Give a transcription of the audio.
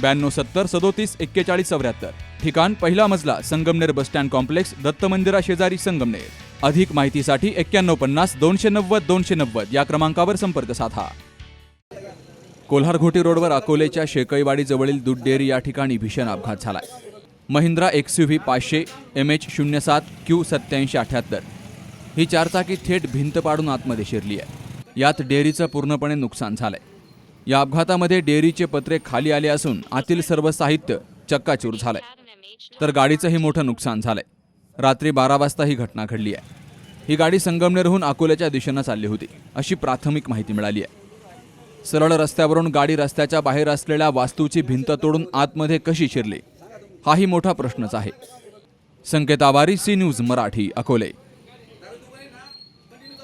ब्याण्णव सत्तर सदोतीस एक्केचाळीस चौऱ्याहत्तर. ठिकाण पहिला मजला Sangamner bus stand complex Datta मंदिरा शेजारी संगमनेर. अधिक माहितीसाठी एक्क्याण्णव पन्नास दोनशे नव्वद दोनशे नव्वद या क्रमांकावर संपर्क साधा. कोल्हारघोटी रोडवर अकोलेच्या शेकईवाडीजवळील दूध डेअरी या ठिकाणी भीषण अपघात झालाय. महिंद्रा एक्स यू व्ही पाचशे एम एच शून्य सात क्यू सत्याऐंशी अठ्याहत्तर. ही चारचाकी थेट भिंत पाडून आतमध्ये शिरली आहे यात डेअरीचं पूर्णपणे नुकसान झालंय. या अपघातामध्ये डेअरीचे पत्रे खाली आले असून आतील सर्व साहित्य चक्काचूर झालंय. तर गाडीचंही मोठं नुकसान झालंय. रात्री बारा वाजता ही घटना घडली आहे. ही गाडी संगमनेरहून अकोल्याच्या दिशेनं चालली होती अशी प्राथमिक माहिती मिळाली आहे. सरळ रस्त्यावरून गाडी रस्त्याच्या बाहेर असलेल्या वास्तूची भिंत तोडून आतमध्ये कशी शिरली हाही मोठा प्रश्नच आहे. Sanket Awari C news Marathi Akole.